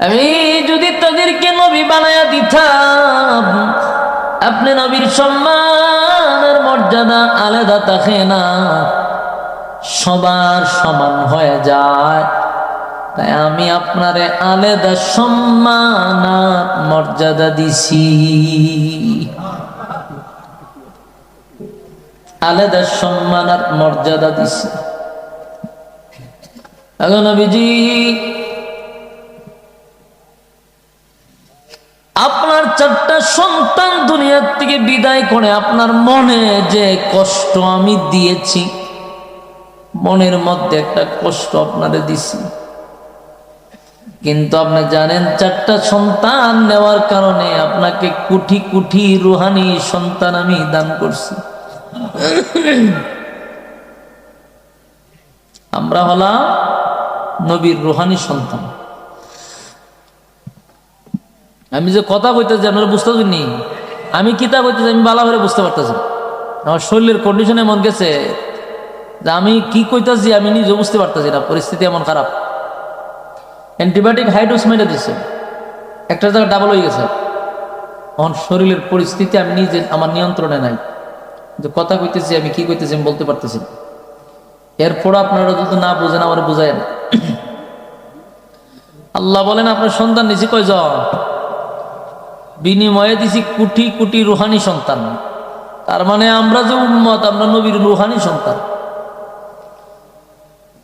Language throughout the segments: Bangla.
আমি যদি তাদেরকে নবী বানায়া দিতাম, আপনি নবীর সম্মানের মর্যাদা আলাদা থাকে না। সবার সমান হয়ে যায়। তাই আমি আপনারে আলাদা সম্মান মর্যাদা দিছি। আলাদা সম্মান আর মর্যাদা দিছি। এখন নবীজি আপনার চারটা সন্তান দুনিয়ার থেকে বিদায় করে আপনার মনে যে কষ্ট আমি দিয়েছি, মনের মধ্যে একটা কষ্ট আপনারে দিছি। কিন্তু আপনি জানেন, চারটা সন্তান নেওয়ার কারণে আপনাকে কুঠি কুঠি রুহানি সন্তান আমি দান করছি। আমরা হলাম নবীর রুহানি সন্তান। আমি যে কথা কইতেছি, আপনারা বুঝতে পারিনি আমি কিতা কইতেছি, আমি বালা করে বুঝতে পারতেছি আমার শরীরের কন্ডিশন এমন গেছে যে আমি কি কইতাছি, আমি নিজে বুঝতে পারতেছি না, পরিস্থিতি এমন খারাপ। অ্যান্টিবায়োটিক হাই ডোজ মেরে দিছে। একটা জায়গা ডাবল হয়ে গেছে। এখন শরীরের পরিস্থিতি আমি নিজে, আমার নিয়ন্ত্রণে নাই। যে কথা কইতেছি, আমি কি কইতেছি, আমি বলতে পারতেছি না। এরপর আপনারা যদি না বুঝেন, আমার বুঝায়েন আল্লাহ বলেন, আপনার সন্তান নিছি কয়জন? বিনিময়ে দিছি কোটি কোটি রুহানি সন্তান। তার মানে আমরা যে উন্মত আমরা নবীর রুহানি সন্তান।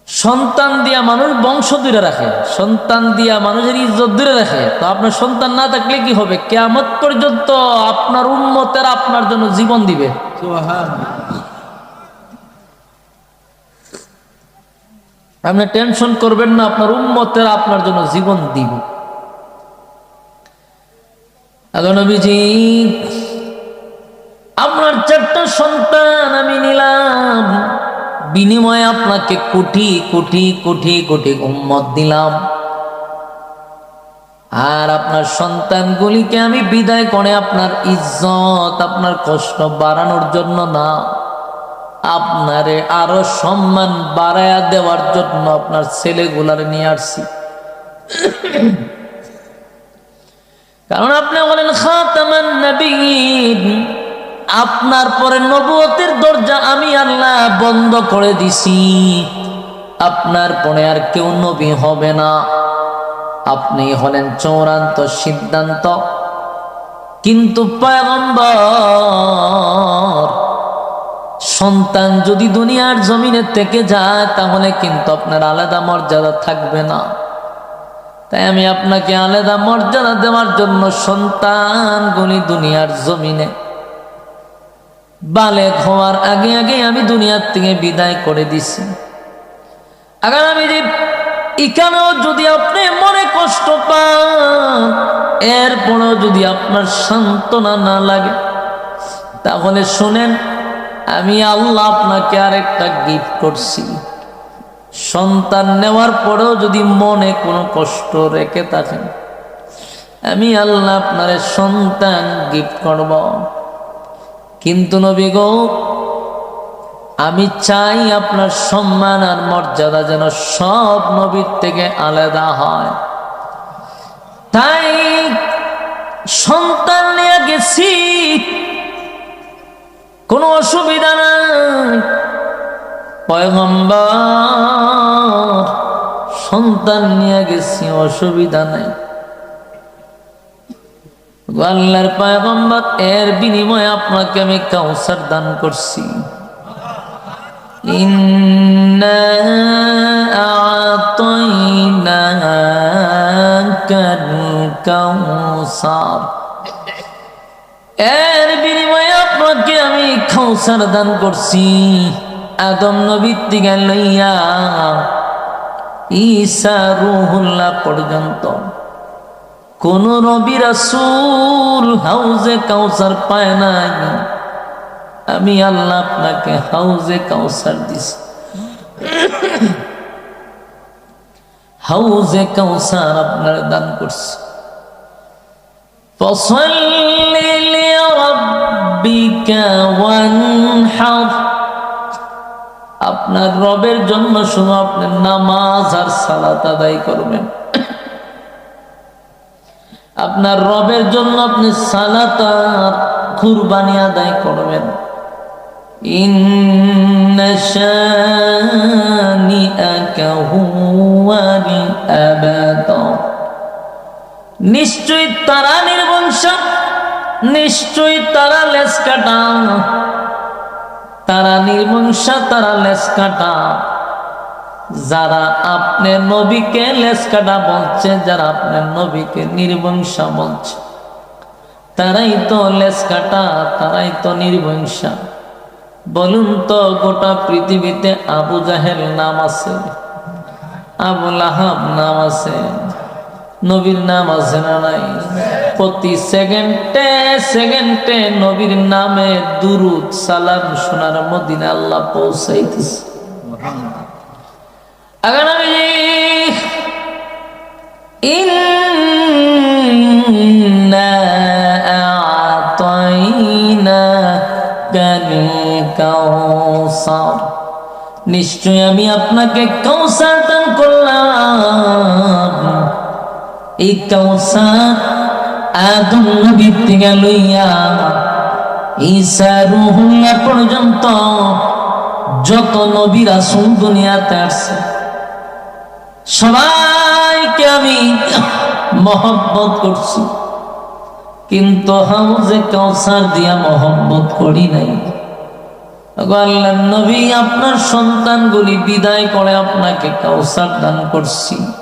সন্তান দিয়া মানুষ বংশ দূরে রাখে, সন্তান দিয়া মানুষের ইজ্জত দূরে রাখে। তো আপনার সন্তান না থাকলে কি হবে? কেয়ামত পর্যন্ত আপনার উন্মতের আপনার জন্য জীবন দিবে। আপনি টেনশন করবেন না, আপনার উন্মতের আপনার জন্য জীবন দিবে। আপনার চারটা সন্তান আমি নিলাম। বিনিময়ে আপনাকে কোটি কোটি কোটি কোটি উম্মত দিলাম। আর আপনার সন্তানগুলিকে আমি বিদায় করে আপনার ইজ্জত, আপনার কষ্ট বাড়ানোর জন্য না, আপনারে আরও সম্মান বাড়ায়া দেওয়ার জন্য আপনার ছেলেগুলারে নিয়ে আসছি। কারণ আপনি বলেন, খাতামান নবীন আপনার পরে নবুয়তের দরজা আমি আল্লাহ বন্ধ করে দিছি। আপনার পরে আর কেউ নবী হবে না। আপনি হলেন চৌরান্ত সিদ্ধান্ত। কিন্তু পয়গম্বর, সন্তান যদি দুনিয়ার জমিনে থেকে যায়, তাহলে কিন্তু আপনার আলাদা মর্যাদা থাকবে না। তাই আমি আপনাকে আলাদা মর্যাদা দেওয়ার জন্য সন্তানগুলি দুনিয়ার জমিনে বালেক হওয়ার আগে আগে আমি দুনিয়ার থেকে বিদায় করে দিছি। যে এখানেও যদি আপনি মনে কষ্ট পান, এরপরেও যদি আপনার সান্ত্বনা না লাগে, তাহলে শুনেন, আমি আল্লাহ আপনাকে আরেকটা গিফট করছি। সন্তান নেওয়ার পরেও যদি মনে কোনো কষ্ট রেখে থাকেন আমি আল্লাহ আপনার সন্তান গিফট করব। কিন্তু নবী গো, আমি চাই আপনার সম্মান আর মর্যাদা যেন সব নবীর থেকে আলাদা হয়। তাই সন্তান নিয়ে গেছি, কোনো অসুবিধা নাই। পয়গম্বর সন্তান নিয়ে গেছি, অসুবিধা নাই। আল্লাহর পয়গম্বর, এর বিনিময়ে আপনাকে আমি কাউসার দান করছি। এর বিনিময়ে আপনাকে আমি খাউসার দান করছি। আদম নবীর থেকে লইয়া ঈসা রুহুল্লাহ পর্যন্ত কোন নবী রাসূল হাউজে কাউসার পায় নাই আমি আল্লাহ আপনাকে হাউজে কাউসার দিছি হাউজে কাউসার আপনার দান করছি فصل لربك وانحر আপনার রবের জন্য শুনো আপনার নামাজ আর সালাত আদায় করবেন। আপনার রবের জন্য আপনি সালাত আর কুরবানি আদায় করবেন। নিশ্চয় তারা নির্বংশ নিশ্চয় তারা লেস কাটা তারা নির্বংশ তারা লেস কাটা যারা আপনার নবীকে লেস কাটা বলছে, যারা আপনার নবীকে নির্বংশা বলছে, তারাই তো লেস কাটা তারাই তো নির্বংশা। বলুন তো, গোটা পৃথিবীতে আবু জাহেল নাম আছে? আবু লাহাব নাম আছে? নবীর নাম আছে না নাই? প্রতি সেকেন্ডে সেকেন্ডে নবীর নামে দুরুদ সালাম সোনার মদিনা আল্লাহ পৌঁছাইতেছে। নিশ্চয় আমি আপনাকে দান করলাম। এই কৌসার আদম নবীর লইয়া ঈসা রুহুল্লাহ পর্যন্ত যত নবী রাসূল দুনিয়াতে আসছে। সবাইকে আমি মহব্বত করছি। কিন্তু হাউজে কাউসার দিয়া মহব্বত করি নাই। আল্লাহ নবী, আপনার সন্তানগুলি বিদায় করে আপনাকে কাউসার দান করছি।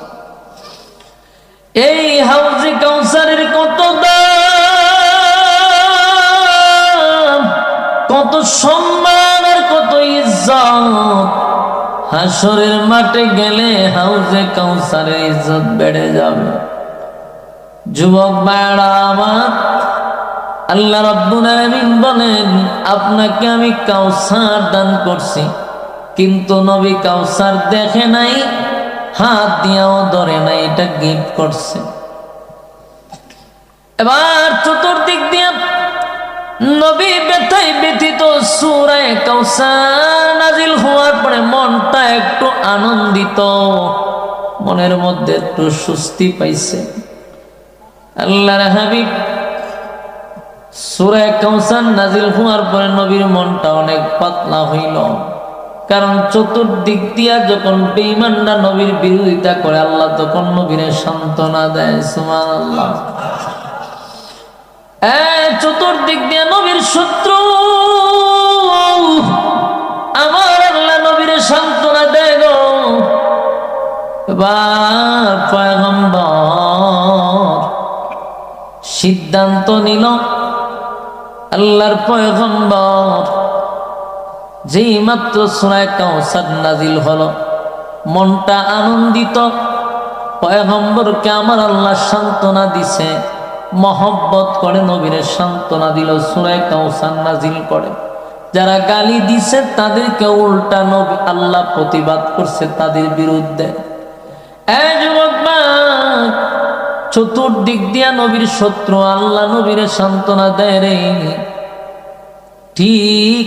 এই হাউজে কাউসারের কত দাম? কত সম্মান আর কত ইজ্জত? হাসরের মাঠে গেলে হাউজে কাউসারের ইজ্জত বেড়ে যাবে। যুবক বাড়া আমার, আল্লাহ রাব্বুল আলামিন বলেন, আপনাকে আমি কাউসার দান করছি। কিন্তু নবী কাউসার দেখে নাই হাত দিয়াও ধরে না, এটা গিফট করছে। এবার চতুর্দিক দিয়ে নবী ব্যথায় ব্যথিত সুরায় কাউসার নাজিল হওয়ার পরে মনটা একটু আনন্দিত, মনের মধ্যে একটু স্বস্তি পাইছে। আল্লাহর হাবিব সুরায় কাউসার নাজিল হওয়ার পরে নবীর মনটা অনেক পাতলা হইল। কারণ চতুর্দিক দিয়া যখন বেঈমানরা নবীর বিরোধিতা করে, আল্লাহ তখন নবীরে সান্ত্বনা দেয় সুমান আল্লাহ চতুর্দিক দিয়া নবীর শত্রু। আমার আল্লাহ নবীরে সান্ত্বনা দেয় গো। সিদ্ধান্ত নিল, আল্লাহর পয়গম্বর যেই মাত্র সুরায় কাউসার নাজিল হলো, মনটা আনন্দিত। পয়গম্বরকে আমার আল্লাহ সান্ত্বনা দিছে, মহব্বত করে নবীনের সান্ত্বনা দিল সুরায় কাউসার নাজিল করে। যারা গালি দিছে, তাদেরকে উল্টা নবী আল্লাহ প্রতিবাদ করছে তাদের বিরুদ্ধে। চতুর্দিক দিয়া নবীর শত্রু আল্লাহ নবীর সান্ত্বনা দেয় রে। ঠিক